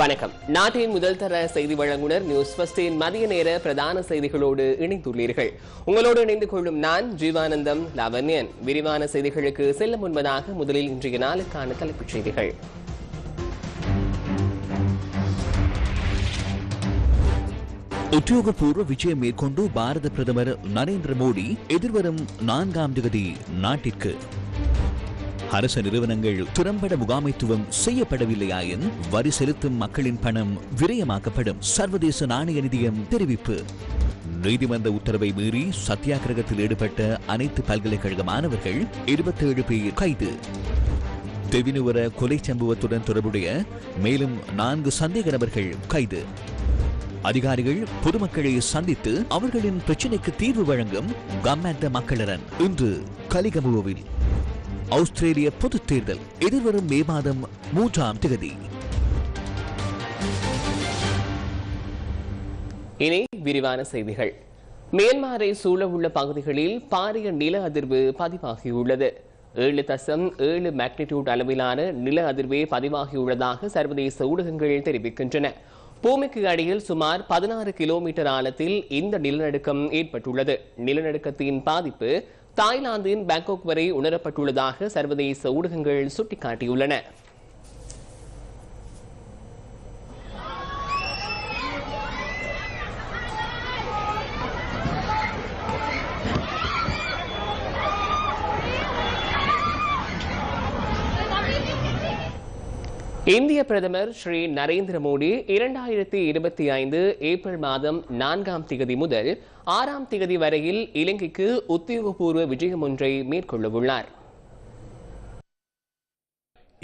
வணக்கம். நாட்டின் முதல் தர செய்தி வழங்குனர் நியூஸ் பஸ்டின் மதிய நேர பிரதான செய்திகளோடு இணைந்துள்ளீர்கள். உங்களோடு இணைந்து கொள்ளும் நான் ஜீவானந்தம் லாவண்யன். விரிவான செய்திகளுக்கு செல்ல முன்பதாக முதலில் இன்றைய நாளுக்கான தலைப்புச் செய்திகள். உத்தியோகபூர்வ விஜயம் மேற்கொண்டு பாரத பிரதமர் நரேந்திர மோடி எதிர்வரும் நான்காம் தேதி நாட்டிற்கு அரசு நிறுவனங்கள் திறம்பட முகாமைத்துவம் செய்யப்படவில்லையாயின் வரி செலுத்தும் மக்களின் பணம் விரயமாக்கப்படும். சர்வதேச நாணய நிதியம் தெரிவிப்பு. நீதிமன்ற உத்தரவை மீறி சத்தியாகிரகத்தில் ஈடுபட்ட அனைத்து பல்கலைக்கழக மாணவர்கள் இருபத்தேழு பேர் கைது. தெவினுவர கொலை சம்பவத்துடன் தொடர்புடைய மேலும் நான்கு சந்தேக நபர்கள் கைது. அதிகாரிகள் பொதுமக்களை சந்தித்து அவர்களின் பிரச்சினைக்கு தீர்வு வழங்கும் கம்மந்த மக்களரன் இன்று கலிகமுவில் ஆஸ்திரேலிய பொது தேர்தல் எதிர்வரும் மே மாதம் மூன்றாம் தேதி இனி விரிவான செய்திகள். மியான்மரை சூழவுள்ள பகுதிகளில் பாரிய நில அதிர்வு பதிவாகியுள்ளது. ஏழு தசம் ஏழு மேக்னிடியூட் அளவிலான நில அதிர்வே பதிவாகியுள்ளதாக சர்வதேச ஊடகங்கள் தெரிவிக்கின்றன. பூமிக்கு அடியில் சுமார் பதினாறு கிலோமீட்டர் ஆழத்தில் இந்த நிலநடுக்கம் ஏற்பட்டுள்ளது. நிலநடுக்கத்தின் பாதிப்பு தாய்லாந்தின் பேங்காக் வரை உணரப்பட்டுள்ளதாக சர்வதேச ஊடகங்கள் சுட்டிக்காட்டியுள்ளன. இந்திய பிரதமர் ஸ்ரீ நரேந்திர மோடி இரண்டாயிரத்தி இருபத்தி ஐந்து ஏப்ரல் மாதம் நான்காம் திகதி முதல் ஆறாம் திகதி வரையில் இலங்கைக்கு உத்தியோகபூர்வ விஜயம் ஒன்றை மேற்கொள்ளவுள்ளார்.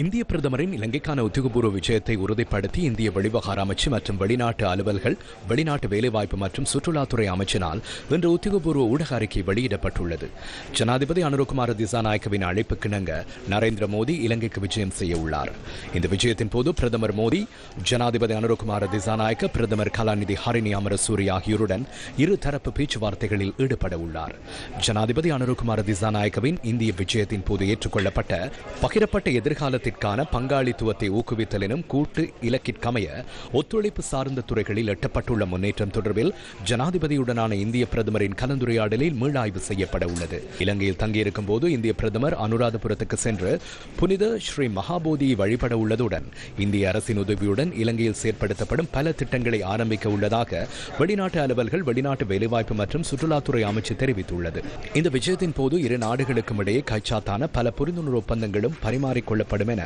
இந்திய பிரதமரின் இலங்கைக்கான உத்தியோகபூர்வ விஜயத்தை உறுதிப்படுத்தி இந்திய வெளிவகார அமைச்சு மற்றும் வெளிநாட்டு அலுவல்கள் வெளிநாட்டு வேலைவாய்ப்பு மற்றும் சுற்றுலாத்துறை அமைச்சினால் இன்று உத்தியோகபூர்வ ஊடக அறிக்கை வெளியிடப்பட்டுள்ளது. ஜனாதிபதி அனுரகுமார திசாநாயக்கவின் அழைப்புக்கிணங்க நரேந்திர மோடி இலங்கைக்கு விஜயம் செய்ய உள்ளார். இந்த விஜயத்தின் போது பிரதமர் மோடி ஜனாதிபதி அனுரகுமார திசாநாயக்க பிரதமர் கலாநிதி ஹரிணி அமரசூரி ஆகியோருடன் இருதரப்பு பேச்சுவார்த்தைகளில் ஈடுபட உள்ளார். ஜனாதிபதி அனுரகுமார திசாநாயக்கவின் இந்திய விஜயத்தின் போது ஏற்றுக்கொள்ளப்பட்ட பகிரப்பட்ட எதிர்காலத்தில் எதிர்காலத்திற்கான பங்காளித்துவத்தை ஊக்குவித்தல் எனும் கூட்டு இலக்கிற்கமைய ஒத்துழைப்பு சார்ந்த துறைகளில் எட்டப்பட்டுள்ள முன்னேற்றம் தொடர்பில் ஜனாதிபதியுடனான இந்திய பிரதமரின் கலந்துரையாடலில் மீளாய்வு செய்யப்பட உள்ளது. இலங்கையில் தங்கியிருக்கும் போது இந்திய பிரதமர் அனுராதபுரத்துக்கு சென்று புனித ஸ்ரீ மகாபோதியை வழிபட உள்ளதுடன் இந்திய அரசின் உதவியுடன் இலங்கையில் செயற்படுத்தப்படும் பல திட்டங்களை ஆரம்பிக்க உள்ளதாக வெளிநாட்டு அலுவல்கள் வெளிநாட்டு வேலைவாய்ப்பு மற்றும் சுற்றுலாத்துறை அமைச்சு தெரிவித்துள்ளது. இந்த விஜயத்தின் போது இரு நாடுகளுக்கும் இடையே கைச்சாத்தான பல புரிந்துணர்வு ஒப்பந்தங்களும் பரிமாறிக்கொள்ளப்படும் என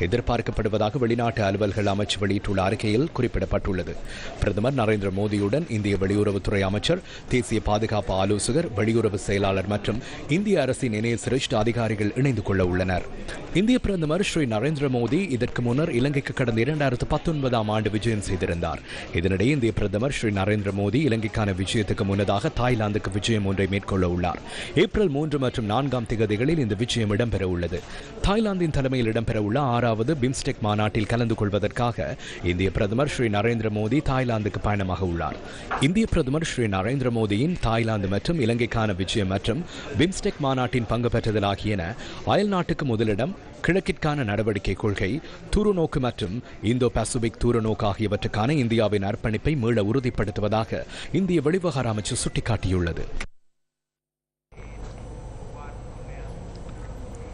எதிர்பார்க்கப்படுவதாக வெளிநாட்டு அலுவல்கள் அமைச்சு வெளியிட்டுள்ள அறிக்கையில் குறிப்பிடப்பட்டுள்ளது. பிரதமர் நரேந்திர மோடியுடன் இந்திய வெளியுறவுத்துறை அமைச்சர் தேசிய பாதுகாப்பு ஆலோசகர் வெளியுறவு செயலாளர் மற்றும் இந்திய அரசின் இணைய சிரேஷ்ட அதிகாரிகள் இணைந்து கொள்ள உள்ளனர். இந்திய பிரதமர் ஸ்ரீ நரேந்திர மோடி இதற்கு முன்னர் இலங்கைக்கு கடந்த இரண்டாயிரத்து பத்தொன்பதாம் ஆண்டு விஜயம் செய்திருந்தார். இதனிடையே இந்திய பிரதமர் ஸ்ரீ நரேந்திர மோடி இலங்கைக்கான விஜயத்துக்கு முன்னதாக தாய்லாந்துக்கு விஜயம் ஒன்றை மேற்கொள்ள உள்ளார். ஏப்ரல் மூன்று மற்றும் நான்காம் திகதிகளில் இந்த விஜயம் இடம்பெற உள்ளது. தாய்லாந்தின் தலைமையில் நடைபெறவுள்ள ஆறாவது பிம்ஸ்டெக் மாநாட்டில் கலந்து கொள்வதற்காக இந்திய பிரதமர் ஸ்ரீ நரேந்திர மோடி தாய்லாந்துக்கு பயணமாக உள்ளார். இந்திய பிரதமர் ஸ்ரீ நரேந்திர மோடியின் தாய்லாந்து மற்றும் இலங்கைக்கான விஜயம் மற்றும் பிம்ஸ்டெக் மாநாட்டின் பங்கு பெற்றதல் ஆகியன அயல் நாட்டுக்கு முதலிடம் கிழக்கிற்கான நடவடிக்கை கொள்கை தூரநோக்கு மற்றும் இந்தோ பசிபிக் தூரநோக்கு ஆகியவற்றுக்கான இந்தியாவின் அர்ப்பணிப்பை மீள உறுதிப்படுத்துவதாக இந்திய வெளிவகார அமைச்சு சுட்டிக்காட்டியுள்ளது.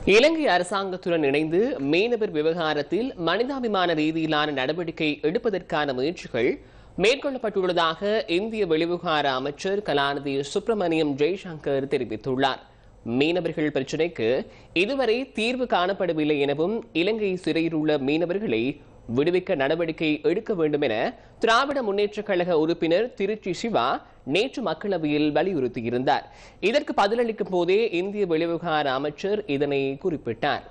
இலங்கை அரசாங்கத்துடன் இணைந்து மீனவர் விவகாரத்தில் மனிதாபிமான ரீதியிலான நடவடிக்கை எடுப்பதற்கான முயற்சிகள் மேற்கொள்ளப்பட்டுள்ளதாக இந்திய வெளிவிவகார அமைச்சர் கலாநிதி சுப்பிரமணியம் ஜெய்சங்கர் தெரிவித்துள்ளார். மீனவர்கள் பிரச்சினைக்கு இதுவரை தீர்வு காணப்படவில்லை எனவும் இலங்கை சிறையில் உள்ள மீனவர்களை விடுவிக்க நடவடிக்கை எடுக்க வேண்டும் என திராவிட முன்னேற்றக் கழக உறுப்பினர் திருச்சி சிவா நேற்று மக்களவையில் வலியுறுத்தியிருந்தார். இதற்கு பதிலளிக்கும் போதே இந்திய வெளிவிவகார அமைச்சர் இதனை குறிப்பிட்டார்.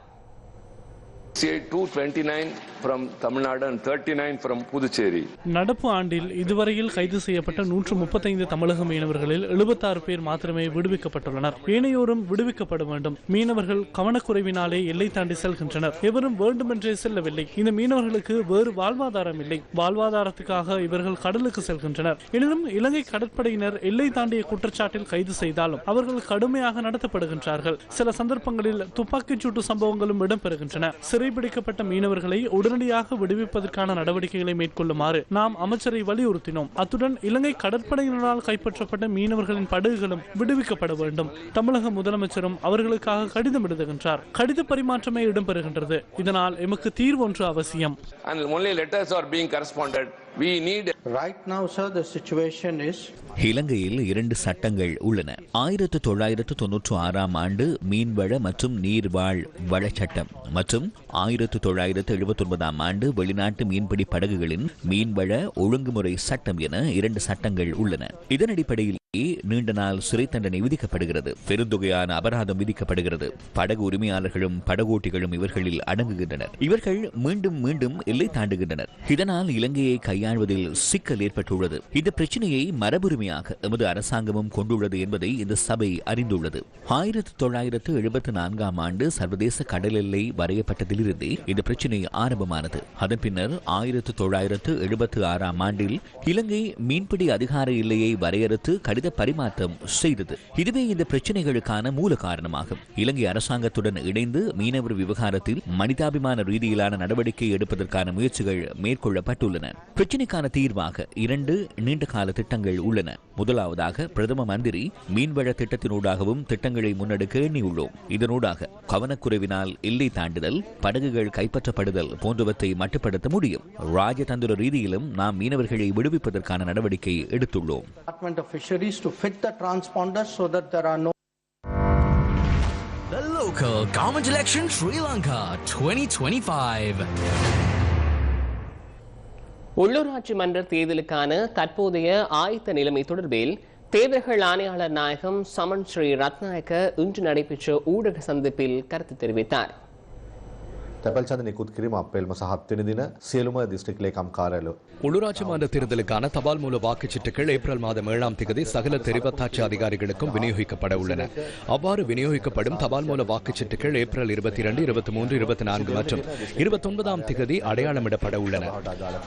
நடப்பு ஆண்டில் இதுவரையில் கைது செய்யப்பட்ட நூற்று முப்பத்தைந்து தமிழக மீனவர்களில் எழுபத்தாறு பேர் மாத்திரமே விடுவிக்கப்பட்டுள்ளனர். ஏனையோரும் விடுவிக்கப்பட வேண்டும். மீனவர்கள் கவனக்குறைவினாலே எல்லை தாண்டி செல்கின்றனர். எவரும் வேண்டுமென்றே செல்லவில்லை. இந்த மீனவர்களுக்கு வேறு வாழ்வாதாரம் இல்லை. வாழ்வாதாரத்துக்காக இவர்கள் கடலுக்கு செல்கின்றனர். எனினும் இலங்கை கடற்படையினர் எல்லை தாண்டிய குற்றச்சாட்டில் கைது செய்தாலும் அவர்கள் கடுமையாக நடத்தப்படுகின்றார்கள். சில சந்தர்ப்பங்களில் துப்பாக்கிச் சூட்டு சம்பவங்களும் இடம்பெறுகின்றன. சிறைபிடிக்கப்பட்ட மீனவர்களை உடனடியாக விடுவிப்பதற்கான நடவடிக்கைகளை மேற்கொள்ளுமாறு நாம் அமைச்சரை வலியுறுத்தினோம். அத்துடன் இலங்கை கடற்படையினரால் கைப்பற்றப்பட்ட மீனவர்களின் படகுகளும் விடுவிக்கப்பட வேண்டும். தமிழக முதலமைச்சரும் அவர்களுக்காக கடிதம் எழுதுகின்றார். கடித பரிமாற்றமே இடம்பெறுகின்றது. இதனால் எமக்கு தீர்வு ஒன்று அவசியம். And only letters are being corresponded. We need Right now, sir, the situation is இலங்கையில் இரண்டு சட்டங்கள் உள்ளன. ஆயிரத்து தொள்ளாயிரத்து தொன்னூற்று ஆறாம் ஆண்டு மீன்வள மற்றும் நீர்வாழ் வளச்சட்டம் மற்றும் ஆயிரத்து தொள்ளாயிரத்து எழுபத்தி ஒன்பதாம் ஆண்டு வெளிநாட்டு மீன்பிடி படகுகளின் மீன்வள ஒழுங்குமுறை சட்டம் என இரண்டு சட்டங்கள் உள்ளன. இதன் அடிப்படையில் நீண்ட நாள் சிறை தண்டனை விதிக்கப்படுகிறது. பெருந்தொகையான அபராதம் விதிக்கப்படுகிறது. படகு உரிமையாளர்களும் படகோட்டிகளும் இவர்களில் அடங்குகின்றனர். இவர்கள் மீண்டும் மீண்டும் எல்லை தாண்டுகின்றனர். இதனால் இலங்கையை கையாள்வதில் சிக்கல் ஏற்பட்டுள்ளது. இந்த பிரச்சனையை மரபுரிமையாக எமது அரசாங்கமும் கொண்டுள்ளது என்பதை இந்த சபை அறிந்துள்ளது. ஆயிரத்தி தொள்ளாயிரத்து எழுபத்தி நான்காம் ஆண்டு சர்வதேச கடல் எல்லை வரையப்பட்டதிலிருந்தே இந்த பிரச்சனை ஆரம்பமானது. அதன் பின்னர் ஆயிரத்தி தொள்ளாயிரத்து எழுபத்தி ஆறாம் ஆண்டில் இலங்கை மீன்பிடி அதிகார எல்லையை வரையறுத்து கடித பரிமாற்றம் செய்தது. இதுவே இந்த பிரச்சனைகளுக்கான மூல காரணமாகும். இலங்கை அரசாங்கத்துடன் இணைந்து மீனவர் விவகாரத்தில் மனிதாபிமான ரீதியிலான நடவடிக்கை எடுப்பதற்கான முயற்சிகள் மேற்கொள்ளப்பட்டுள்ளன. பிரச்சினைக்கான தீர்வாக இரண்டு நீண்ட கால திட்டங்கள் உள்ளன. முதலாவதாக பிரதம மந்திரி மீன்வள திட்டத்தினூடாகவும் திட்டங்களை முன்னெடுக்க எண்ணியுள்ளோம். இதனூடாக கவனக்குறைவினால் எல்லை தாண்டுதல் படகுகள் கைப்பற்றப்படுதல் போன்றவற்றை மட்டுப்படுத்த முடியும். ராஜதந்திர ரீதியிலும் நாம் மீனவர்களை விடுவிப்பதற்கான நடவடிக்கை எடுத்துள்ளோம். Fisheries to fit the transponders so that there are no The local government election Sri Lanka 2025. உள்ளூராட்சி மன்ற தேர்தலுக்கான தற்போதைய ஆயத்த நிலைமை தொடர்பில் தேர்தல்கள் ஆணையாளர் நாயகம் சமன் ஸ்ரீ ரத்நாயக்க இன்று நடைபெற்ற ஊடக சந்திப்பில் கருத்து தெரிவித்தார் තැපල් චන්ද නිකුත් කිරීම අපේල්ම සහත්වනි දින සියලුම දිස්ත්‍රික් ලේකම් කාරයලු. உள்ளூராட்சி மன்ற தேர்தலுக்கான தபால் மூல வாக்குச்சீட்டுகள் ஏப்ரல் மாதம் ஏழாம் தேதி சகல தெரிவத்தாட்சி அதிகாரிகளுக்கும் விநியோகிக்கப்பட உள்ளன அவ்வாறு விநியோகிக்கப்படும் தபால் மூல வாக்குச்சீட்டுகள் ஏப்ரல் இருபத்தி இரண்டு இருபத்தி மூன்று இருபத்தி நான்கு மற்றும் இருபத்தி ஒன்பதாம் தேதி அடையாளமிடப்பட உள்ளன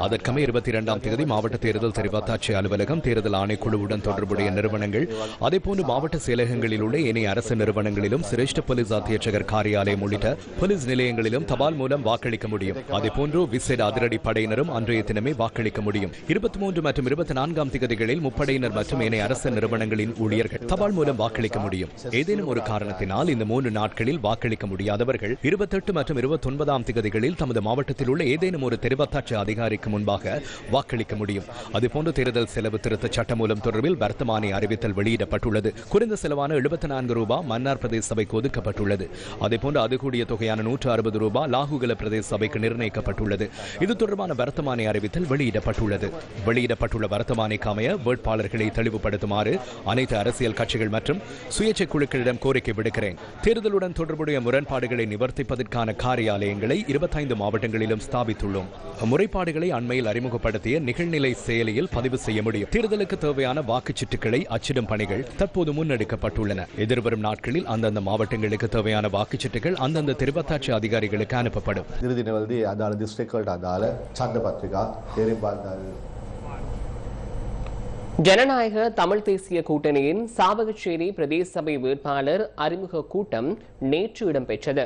அதற்கமே இருபத்தி இரண்டாம் தேதி மாவட்ட தேர்தல் தெரிவத்தாட்சி அலுவலகம் தேர்தல் ஆணைக்குழுவுடன் தொடர்புடைய நிறுவனங்கள் அதேபோன்று மாவட்ட செயலகங்களில் உள்ள ஏனைய அரசு நிறுவனங்களிலும் சிரேஷ்ட போலீஸ் அத்தியட்சகர் காரியாலயம் உள்ளிட்ட போலீஸ் நிலையங்களிலும் தபால் தபால் மூலம் வாக்களிக்க முடியும். அதேபோன்று விசேட அதிரடி படையினரும் அன்றைய தினமே வாக்களிக்க முடியும். இருபத்தி மூன்று மற்றும் இருபத்தி நான்காம் திகதிகளில் முப்படையினர் மற்றும் ஏனைய அரசு நிறுவனங்களின் ஊழியர்கள் தபால் மூலம் வாக்களிக்க முடியும். ஏதேனும் ஒரு காரணத்தினால் இந்த மூன்று நாட்களில் வாக்களிக்க முடியாதவர்கள் இருபத்தெட்டு மற்றும் இருபத்தி ஒன்பதாம் திகதிகளில் தமது மாவட்டத்தில் உள்ள ஏதேனும் ஒரு தெரிவத்தாட்சி அதிகாரிக்கு முன்பாக வாக்களிக்க முடியும். அதுபோன்று தேர்தல் செலவு திருத்த சட்டம் மூலம் தொடர்பில் வர்த்தமானி அறிவித்தல் வெளியிடப்பட்டுள்ளது. குறைந்த செலவான எழுபத்தி நான்கு ரூபாய் மன்னார் பிரதேச சபைக்கு ஒதுக்கப்பட்டுள்ளது. அதேபோன்று அது கூடிய தொகையான நூற்று அறுபது ரூபாய் லாகுகல பிரதேச சபைக்கு நிர்ணயிக்கப்பட்டுள்ளது. இது தொடர்பான வர்த்தமானி அறிவித்தல் வெளியிடப்பட்டுள்ளது. வெளியிடப்பட்டுள்ள வர்த்தமானிக்கு அமைய வேட்பாளர்களை தெளிவுபடுத்துமாறு அனைத்து அரசியல் கட்சிகள் மற்றும் சுயேட்சை குழுக்களிடம் கோரிக்கை விடுக்கிறேன். தேர்தலுடன் தொடர்புடைய முரண்பாடுகளை நிவர்த்திப்பதற்கான காரியாலயங்களை இருபத்தைந்து மாவட்டங்களிலும் ஸ்தாபித்துள்ளோம். முறைப்பாடுகளை அண்மையில் அறிமுகப்படுத்திய நிகழ்நிலை செயலியில் பதிவு செய்ய முடியும். தேர்தலுக்கு தேவையான வாக்குச்சீட்டுகளை அச்சிடும் பணிகள் தற்போது முன்னெடுக்கப்பட்டுள்ளன. எதிர்வரும் நாட்களில் அந்தந்த மாவட்டங்களுக்கு தேவையான வாக்குச்சீட்டுகள் அந்தந்த திருவத்தாட்சி அதிகாரிகளுக்கு அனுப்பப்படும். இறுதினவல்தி அதால திஸ்ட்ரிக்ட் அதால சந்த பத்திரிகா தெரிம்பாந்தாரு ஜனநாயக தமிழ் தேசிய கூட்டணியின் சாவகச்சேரி பிரதேச சபை வேட்பாளர் அறிமுக கூட்டம் நேற்று இடம்பெற்றது.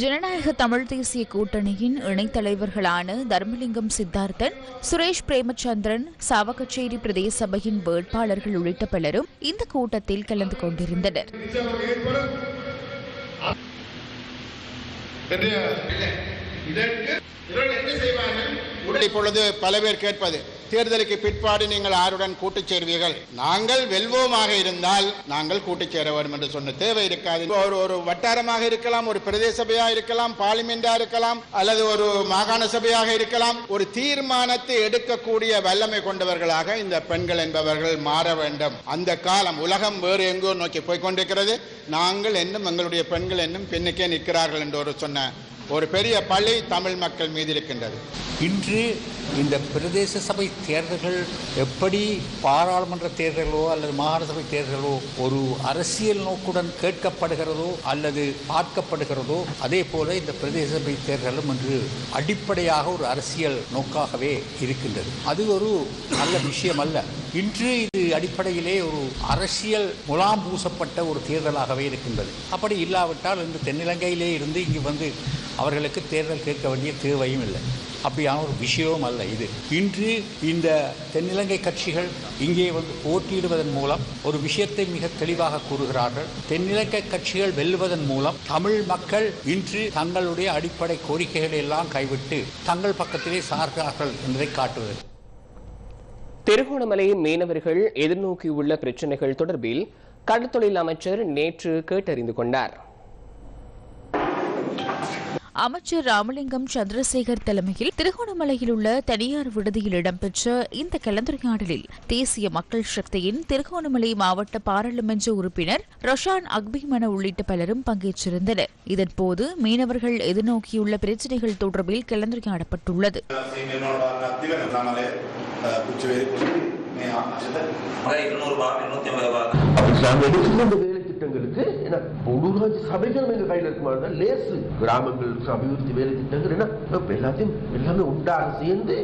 ஜனநாயக தமிழ் தேசிய கூட்டணியின் இணைத்தலைவர்களான தர்மலிங்கம் சித்தார்த்தன் சுரேஷ் பிரேமச்சந்திரன் சாவகச்சேரி பிரதேச சபையின் வேட்பாளர்கள் உள்ளிட்ட பலரும் இந்த கூட்டத்தில் கலந்து கொண்டிருந்தனர். இப்பொழுது பல பேர் கேட்பது தேர்தலுக்கு பிற்பாடு நீங்கள் ஆருடன் கூட்டுச் சேர்வீர்கள். நாங்கள் வெல்வோமாக இருந்தால் நாங்கள் கூட்டுச் சேர வேண்டும் என்று சொன்ன தேவை இருக்காது. ஒரு ஒரு வட்டாரமாக இருக்கலாம் ஒரு பிரதேச சபையா இருக்கலாம் பார்லிமெண்டா இருக்கலாம் அல்லது ஒரு மாகாண சபையாக இருக்கலாம் ஒரு தீர்மானத்தை எடுக்கக்கூடிய வல்லமை கொண்டவர்களாக இந்த பெண்கள் என்பவர்கள் மாற வேண்டும். அந்த காலம் உலகம் வேறு எங்கோ நோக்கி போய்கொண்டிருக்கிறது நாங்கள் என்னும் எங்களுடைய பெண்கள் என்னும் பெண்ணுக்கே நிற்கிறார்கள் என்று ஒரு சொன்ன ஒரு பெரிய பழி தமிழ் மக்கள் மீது இருக்கின்றது. இன்று இந்த பிரதேச சபை தேர்தல்கள் எப்படி பாராளுமன்ற தேர்தலோ அல்லது மாகாண சபை தேர்தலோ ஒரு அரசியல் நோக்குடன் கேட்கப்படுகிறதோ அல்லது பார்க்கப்படுகிறதோ அதே போல இந்த பிரதேச சபை தேர்தலும் இன்று அடிப்படையாக ஒரு அரசியல் நோக்காகவே இருக்கின்றது. அது ஒரு நல்ல விஷயம் அல்ல. இன்று இது அடிப்படையிலே ஒரு அரசியல் முலாம் பூசப்பட்ட ஒரு தேர்தலாகவே இருக்கின்றது. அப்படி இல்லாவிட்டால் இந்த தென்னிலங்கையிலே இருந்து இங்கு வந்து அவர்களுக்கு தேர்தல் கேட்க வேண்டிய தேவையும் இல்லை. அப்படியான ஒரு விஷயமும் அல்ல இது. இன்று இந்த தென்னிலங்கை கட்சிகள் இங்கே வந்து போட்டியிடுவதன் மூலம் ஒரு விஷயத்தை மிக தெளிவாக கூறுகிறார்கள். தென்னிலங்கை கட்சிகள் வெல்லுவதன் மூலம் தமிழ் மக்கள் இன்று தங்களுடைய அடிப்படை கோரிக்கைகளை எல்லாம் கைவிட்டு தங்கள் பக்கத்திலே சார்கிறார்கள் என்பதை காட்டுவது. திருகோணமலை மீனவர்கள் எதிர்நோக்கியுள்ள பிரச்சினைகள் தொடர்பில் கடற்தொழில் அமைச்சர் நேற்று கேட்டறிந்து கொண்டார். அமைச்சர் ராமலிங்கம் சந்திரசேகர் தலைமையில் திருகோணமலையில் உள்ள தனியார் விடுதியில் இடம்பெற்ற இந்த கலந்துரையாடலில் தேசிய மக்கள் சக்தியின் திருகோணமலை மாவட்ட பாராளுமன்ற உறுப்பினர் ரொஷான் அக்பிமன உள்ளிட்ட பலரும் பங்கேற்றிருந்தனர். இதன்போது மீனவர்கள் எதிர்நோக்கியுள்ள பிரச்சினைகள் தொடர்பில் கலந்துரையாடப்பட்டுள்ளது. நாங்கள் திட்டங்களுக்கு ஏன்னா உள்ளூராட்சி சபைகள் எங்க கையில் இருக்க லேசு. கிராமங்கள் அபிவிருத்தி வேலை திட்டங்கள் என்ன? எல்லாத்தையும் எல்லாமே உண்டாக சேர்ந்து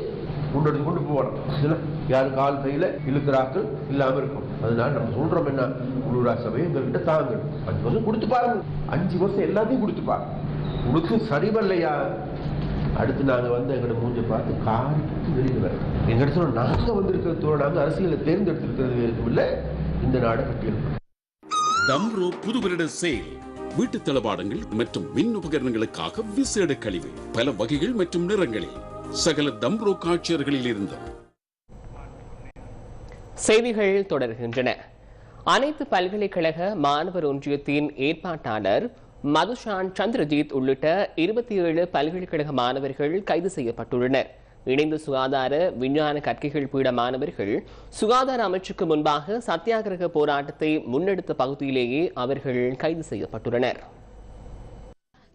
முன்னெடுத்து கொண்டு போகணும். யார் கால் கையில இழுக்கிறாக்கள் இல்லாம இருக்கும். அதனால நம்ம சொல்றோம் என்ன? உள்ளூராட்சி சபை எங்ககிட்ட தாங்க அஞ்சு வருஷம் கொடுத்து பாருங்க. அஞ்சு வருஷம் எல்லாத்தையும் கொடுத்து பாருங்க. கொடுத்து சரிவல்லையா? அடுத்து நாங்க வந்து எங்கிட்ட மூஞ்ச பார்த்து காரிட்டு வெளியில் வரோம் எங்க இடத்துல நாங்க வந்திருக்கிறதோட நாங்க அரசியலை தேர்ந்தெடுத்திருக்கிறது இல்லை. இந்த நாடு கட்டியிருக்கோம். தம்ரோ புது வருட சேல். வீட்டு தளபாடங்கள் மற்றும் மின் உபகரணங்களுக்காக விசேட கழிவு பல வகைகள் மற்றும் நிறங்களில். சகல தம்ரோ காட்சியர்களில் இருந்து செய்திகள் தொடர்கின்றன. அனைத்து பல்கலைக்கழக மாணவர் ஒன்றியத்தின் ஏற்பாட்டாளர் மதுஷான் சந்திரஜித் உள்ளிட்ட இருபத்தி ஏழு பல்கலைக்கழக மாணவர்கள் கைது செய்யப்பட்டுள்ளனர். இணைந்த சுகாதார விஞ்ஞான கற்கைகள் பீட மாணவர்கள் சுகாதார அமைச்சுக்கு முன்பாக சத்தியாகிரக போராட்டத்தை முன்னெடுத்த பகுதியிலேயே அவர்கள் கைது செய்யப்பட்டுள்ளனர்.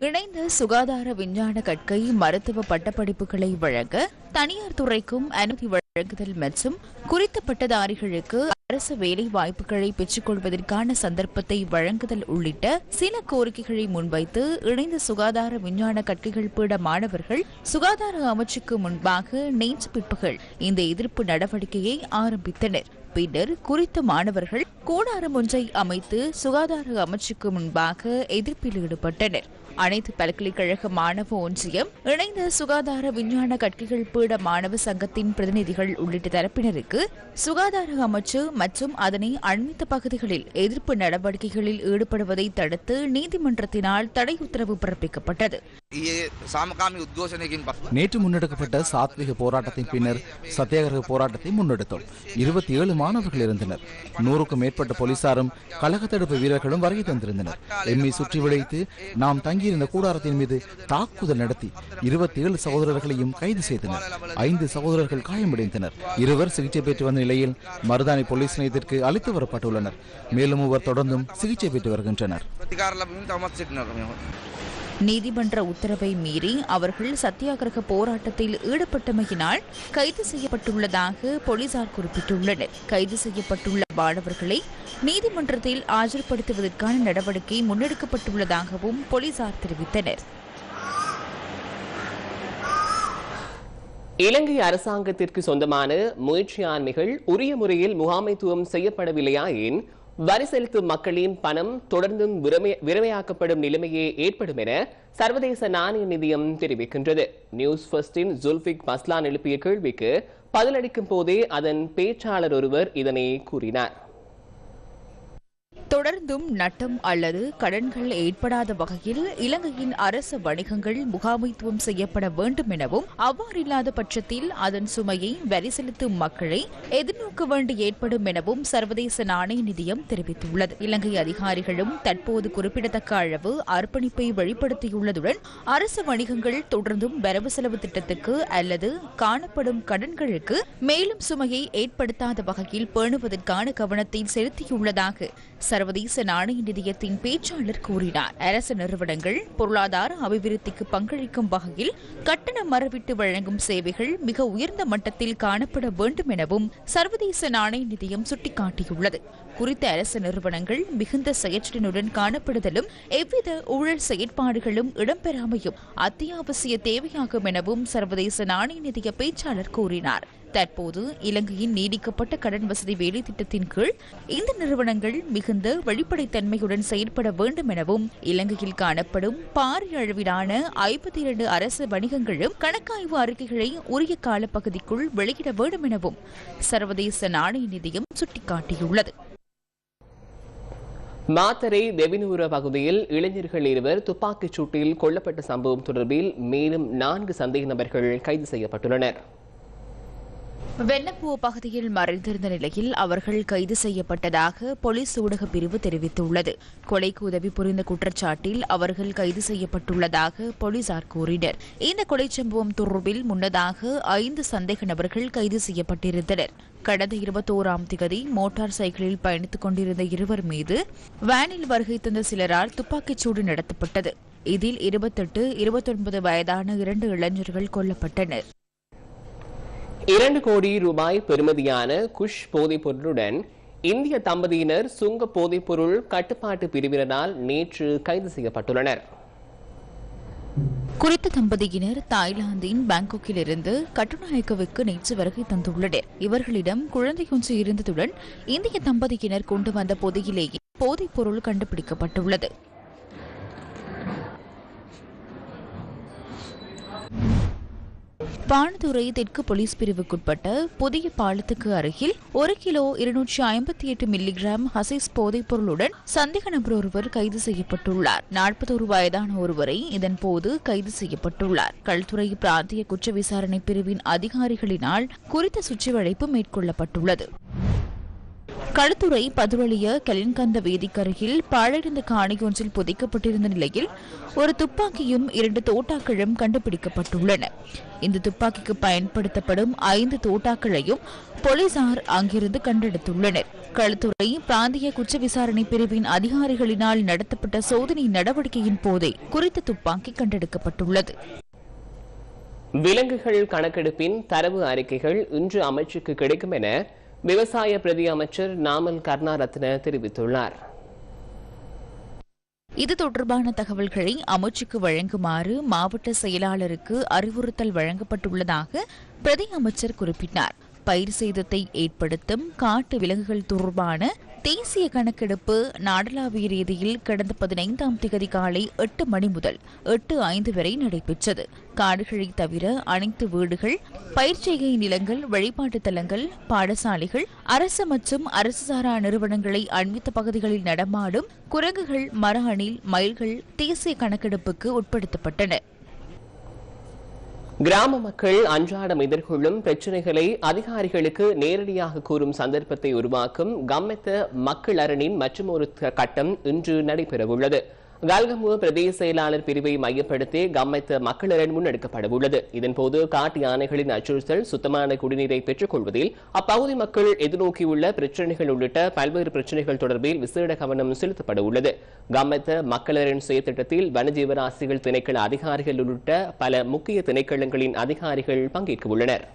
இணைந்த சுகாதார விஞ்ஞான கற்கை மருத்துவ பட்டப்படிப்புகளை வழங்க தனியார் துறைக்கும் அனுமதி வழங்குதல் மற்றும் குறித்த பட்டதாரிகளுக்கு அரசு வேலை வாய்ப்புகளை பெற்றுக்கொள்வதற்கான சந்தர்ப்பத்தை வழங்குதல் உள்ளிட்ட சில கோரிக்கைகளை முன்வைத்து இணைந்த சுகாதார விஞ்ஞான கற்கைகள் பீட மாணவர்கள் சுகாதார அமைச்சுக்கு முன்பாக நேற்று பிற்பகல் இந்த எதிர்ப்பு நடவடிக்கையை ஆரம்பித்தனர். பின்னர் குறித்த மாணவர்கள் கூடாரம் ஒன்றை அமைத்து சுகாதார அமைச்சுக்கு முன்பாக எதிர்ப்பில் ஈடுபட்டனர். அனைத்து பல்கலைக்கழக மாணவ ஒன்றியம் இணைந்த சுகாதார விஞ்ஞான கற்கைகள் பீட மாணவ சங்கத்தின் பிரதிநிதிகள் உள்ளிட்ட தரப்பினருக்கு சுகாதார அமைச்சு மற்றும் அதனை அண்மித்த பகுதிகளில் எதிர்ப்பு நடவடிக்கைகளில் ஈடுபடுவதை தடுத்து நீதிமன்றத்தினால் தடை உத்தரவு பிறப்பிக்கப்பட்டது. நேற்று முன்னெடுக்கப்பட்ட சாத்விக போராட்டத்தின் பின்னர் சத்தியாகிரக போராட்டத்தை முன்னெடுத்தோம். இருபத்தி ஏழு மாணவர்கள் இருந்தனர் நூறுக்கும் மேற்பட்ட போலீசாரும் கழக தடுப்பு வீரர்களும் வருகை தந்திருந்தனர். எம்மை சுற்றி வளைத்து நாம் தங்கியிருந்த கூடாரத்தின் மீது தாக்குதல் நடத்தி இருபத்தி ஏழு சகோதரர்களையும் கைது செய்தனர். ஐந்து சகோதரர்கள் காயமடைந்தனர். இருவர் சிகிச்சை பெற்று வந்த நிலையில் மருதானி போலீஸ் நிலையத்திற்கு அழைத்து வரப்பட்டுள்ளனர். மேலும் மூவர் தொடர்ந்தும் சிகிச்சை பெற்று வருகின்றனர். நீதிமன்ற உத்தரவை மீறி அவர்கள் சத்தியாகிரக போராட்டத்தில் ஈடுபட்டமையினால் கைது செய்யப்பட்டுள்ளதாக போலீசார் குறிப்பிட்டுள்ளனர். கைது செய்யப்பட்டுள்ள மாணவர்களை நீதிமன்றத்தில் ஆஜர்படுத்துவதற்கான நடவடிக்கை முன்னெடுக்கப்பட்டுள்ளதாகவும் போலீசார் தெரிவித்தனர். இலங்கை அரசாங்கத்திற்கு சொந்தமான முயற்சியாண்மைகள் உரிய முறையில் முகாமைத்துவம் செய்யப்படவில்லையாயின் வரி செலுத்தும் மக்களின் பணம் தொடர்ந்தும் விரமையாக்கப்படும் நிலைமையே ஏற்படும் என சர்வதேச நாணய நிதியம் தெரிவிக்கின்றது. நியூஸ் ஃபர்ஸ்டின் ஜுல்பிக் மஸ்லான் எழுப்பிய கேள்விக்கு பதிலளிக்கும் போதே அதன் பேச்சாளர் ஒருவர் இதனை கூறினார். தொடர்ந்தும் நட்டம் அல்லது கடன்கள் ஏற்படாத வகையில் இலங்கையின் அரச வணிகங்கள் முகாமைத்துவம் செய்யப்பட வேண்டும் எனவும் அவ்வாறில்லாத பட்சத்தில் அதன் சுமையை வரி செலுத்தும் மக்களை எதிர்நோக்க வேண்டி ஏற்படும் எனவும் சர்வதேச நாணய நிதியம் தெரிவித்துள்ளது. இலங்கை அதிகாரிகளும் தற்போது குறிப்பிடத்தக்க அளவு அர்ப்பணிப்பை வெளிப்படுத்தியுள்ளதுடன் அரசு வணிகங்கள் தொடர்ந்தும் வரவு செலவு திட்டத்துக்கு அல்லது காணப்படும் கடன்களுக்கு மேலும் சுமையை ஏற்படுத்தாத வகையில் பேணுவதற்கான கவனத்தை செலுத்தியுள்ளதாக சர்வதேச நாணய நிதியத்தின் பேச்சாளர் கூறினார். அரசு நிறுவனங்கள் பொருளாதார அபிவிருத்திக்கு பங்களிக்கும் வகையில் கட்டணம் மரபிட்டு வழங்கும் சேவைகள் மிக உயர்ந்த மட்டத்தில் காணப்பட வேண்டும் எனவும் சர்வதேச நாணய நிதியம் சுட்டிக்காட்டியுள்ளது. குறித்த அரசு நிறுவனங்கள் மிகுந்த செயற்றுடனுடன் காணப்படுதலும் எவ்வித ஊழல் செயற்பாடுகளும் இடம்பெறாமையும் அத்தியாவசிய தேவையாகும் எனவும் சர்வதேச நாணய நிதிய பேச்சாளர் கூறினார். தற்போது இலங்கையின் நீடிக்கப்பட்ட கடன் வசதி வேலை திட்டத்தின் கீழ் இந்த நிறுவனங்கள் மிகுந்த வெளிப்படைத்தன்மையுடன் செயற்பட வேண்டும் எனவும் இலங்கையில் காணப்படும் பாரிய அளவிலான ஐம்பத்தி இரண்டு அரசு வணிகங்களும் கணக்காய்வு அறிக்கைகளை உரிய காலப்பகுதிக்குள் வெளியிட வேண்டும் எனவும் சர்வதேச நாணய நிதியம் சுட்டிக்காட்டியுள்ளது. மாத்தரை தெவினூர பகுதியில் இளைஞர்கள் இருவர் துப்பாக்கிச் சூட்டில் கொல்லப்பட்ட சம்பவம் தொடர்பில் மேலும் நான்கு சந்தேக நபர்கள் கைது செய்யப்பட்டுள்ளனர். வெண்ணப்பூ பகுதியில் மறைந்திருந்த நிலையில் அவர்கள் கைது செய்யப்பட்டதாக போலீஸ் ஊடக பிரிவு தெரிவித்துள்ளது. கொலைக்கு உதவி புரிந்த குற்றச்சாட்டில் அவர்கள் கைது செய்யப்பட்டுள்ளதாக போலீசார் கூறினர். இந்த கொலை சம்பவம் தொடர்பில் முன்னதாக ஐந்து சந்தேக நபர்கள் கைது செய்யப்பட்டிருந்தனர். கடந்த இருபத்தோராம் திகதி மோட்டார் சைக்கிளில் பயணித்துக் கொண்டிருந்த இருவர் மீது வேனில் வருகை தந்த சிலரால் துப்பாக்கிச்சூடு நடத்தப்பட்டது. இதில் இருபத்தெட்டு இருபத்தொன்பது வயதான இரண்டு இளைஞர்கள் கொல்லப்பட்டனர். இரண்டு கோடி ரூபாய் பெறுமதியான குஷ் போதைப் பொருளுடன் இந்திய தம்பதியினர் சுங்க போதைப்பொருள் கட்டுப்பாட்டு பிரிவினரால் நேற்று கைது செய்யப்பட்டுள்ளனர். குறித்த தம்பதியினர் தாய்லாந்தின் பாங்காக்கில் இருந்து கட்டுநாயக்கவுக்கு நேற்று வருகை தந்துள்ளனர். இவர்களிடம் குழந்தையொன்று இருந்ததுடன் இந்திய தம்பதியினர் கொண்டு வந்த பொதியிலேயே போதைப் பொருள் கண்டுபிடிக்கப்பட்டுள்ளது. பானதுரை தெற்கு போலீஸ் பிரிவுக்குட்பட்ட புதிய பாலத்துக்கு அருகில் ஒரு கிலோ இருநூற்றி ஐம்பத்தி எட்டு மில்லிகிராம் ஹசைஸ் போதைப் பொருளுடன் சந்தேக நபர் ஒருவர் கைது செய்யப்பட்டுள்ளார். நாற்பத்தோரு வயதான ஒருவரை இதன் போது கைது செய்யப்பட்டுள்ளார். கல்துறை பிராந்திய குற்ற விசாரணை பிரிவின் அதிகாரிகளினால் குறித்த சுற்றிவளைப்பு மேற்கொள்ளப்பட்டுள்ளது. களுத்துறை பதுவழிய கலின்கந்த வேதிக்கரையில் பாழடைந்த காணி ஒன்றில் புதைக்கப்பட்டிருந்த நிலையில் ஒரு துப்பாக்கியும் இரண்டு தோட்டாக்களும் கண்டுபிடிக்கப்பட்டுள்ளன. இந்த துப்பாக்கிக்கு பயன்படுத்தப்படும் ஐந்து தோட்டாக்களையும் போலீசார் அங்கிருந்து கண்டெடுத்துள்ளனர். களுத்துறை பிராந்திய குற்ற விசாரணை பிரிவின் அதிகாரிகளினால் நடத்தப்பட்ட சோதனை நடவடிக்கையின் போதே குறித்த துப்பாக்கி கண்டெடுக்கப்பட்டுள்ளது. விலங்குகள் கணக்கெடுப்பின் தரவு அறிக்கைகள் இன்று அமைச்சுக்கு கிடைக்கும் என விவசாய பிரதி அமைச்சர் நாமல் கர்ணாரத்ன தெரிவித்துள்ளார். இது தொடர்பான தகவல்களை அமைச்சுக்கு வழங்குமாறு மாவட்ட செயலாளருக்கு அறிவுறுத்தல் வழங்கப்பட்டுள்ளதாக பிரதி அமைச்சர் குறிப்பிட்டார். பயிர் சேதத்தை ஏற்படுத்தும் காட்டு விலங்குகள் தொடர்பான தேசிய கணக்கெடுப்பு நாடளாவிய ரீதியில் கடந்த பதினைந்தாம் திகதி காலை எட்டு மணி முதல் எட்டு ஐந்து வரை நடைபெற்றது. காடுகளை தவிர அனைத்து வீடுகள் பயிர்ச்செய்கை நிலங்கள் வழிபாட்டு தலங்கள் பாடசாலைகள் அரசு மற்றும் அரசு சாரா நிறுவனங்களை அண்மித்த பகுதிகளில் நடமாடும் குரங்குகள் மர அணில் மயில்கள் தேசிய கணக்கெடுப்புக்கு உட்படுத்தப்பட்டன. கிராம மக்கள் அன்றாடம் எதிர்கொள்ளும் பிரச்சனைகளை அதிகாரிகளுக்கு நேரடியாக கூறும் சந்தர்ப்பத்தை உருவாக்கும் கம்மெத்த மக்கள் அரணின் மற்றும் ஒரு கட்டம் இன்று நடைபெறவுள்ளது. கல்கமு பிரதேச செயலாளர் பிரிவை மையப்படுத்தி கம்மைத்த மக்களிடம் முன்னெடுக்கப்பட உள்ளது இதன்போது காட்டு யானைகளின் அச்சுறுத்தல் சுத்தமான குடிநீரை பெற்றுக் கொள்வதில் அப்பகுதி மக்கள் எதிர்நோக்கியுள்ள பிரச்சினைகள் உள்ளிட்ட பல்வேறு பிரச்சினைகள் தொடர்பில் விசேட கவனம் செலுத்தப்பட உள்ளது கம்மைத்த மக்களரின் செயற்திட்டத்தில் வனஜீவராசிகள் திணைக்கள அதிகாரிகள் உள்ளிட்ட பல முக்கிய திணைக்களங்களின் அதிகாரிகள் பங்கேற்க உள்ளனர்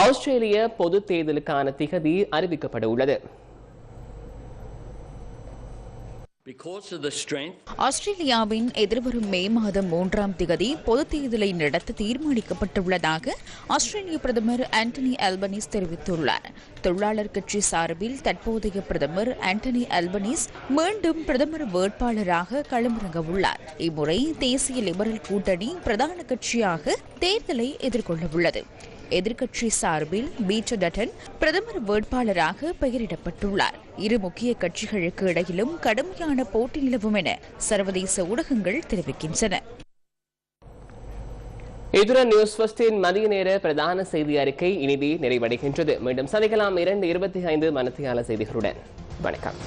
ஆஸ்திரேலிய பொதுத் தேர்தலுக்கான திகதி அறிவிக்கப்பட உள்ளது ஆஸ்திரேலியாவின் எதிர்வரும் மே மாதம் மூன்றாம் திகதி பொதுத் தேர்தலை நடத்த தீர்மானிக்கப்பட்டுள்ளதாக ஆஸ்திரேலிய பிரதமர் ஆண்டனி அல்பனீஸ் தெரிவித்துள்ளார். தொழிலாளர் கட்சி சார்பில் தற்போதைய பிரதமர் ஆண்டனி அல்பனீஸ் மீண்டும் பிரதமர் வேட்பாளராக களமிறங்க உள்ளார் இம்முறை தேசிய லிபரல் கூட்டணி பிரதான கட்சியாக தேர்தலை எதிர்கொள்ள உள்ளது எதிர்க்கட்சி சார்பில் பீட்டர் டட்டன் பிரதமர் வேட்பாளராக பெயரிடப்பட்டுள்ளார். இரு முக்கிய கட்சிகளுக்கு இடையிலும் கடுமையான போட்டி நிலவும் என சர்வதேச ஊடகங்கள் தெரிவிக்கின்றன. இதுடன் நியூஸ் ஃபர்ஸ்டின் மதிய நேர பிரதான செய்தி அறிக்கை இனிதே நிறைவடைகின்றது. மீண்டும் சந்திக்கலாம் இரண்டு இருபத்தி ஐந்து மனத்தியால செய்திகளுடன். வணக்கம்.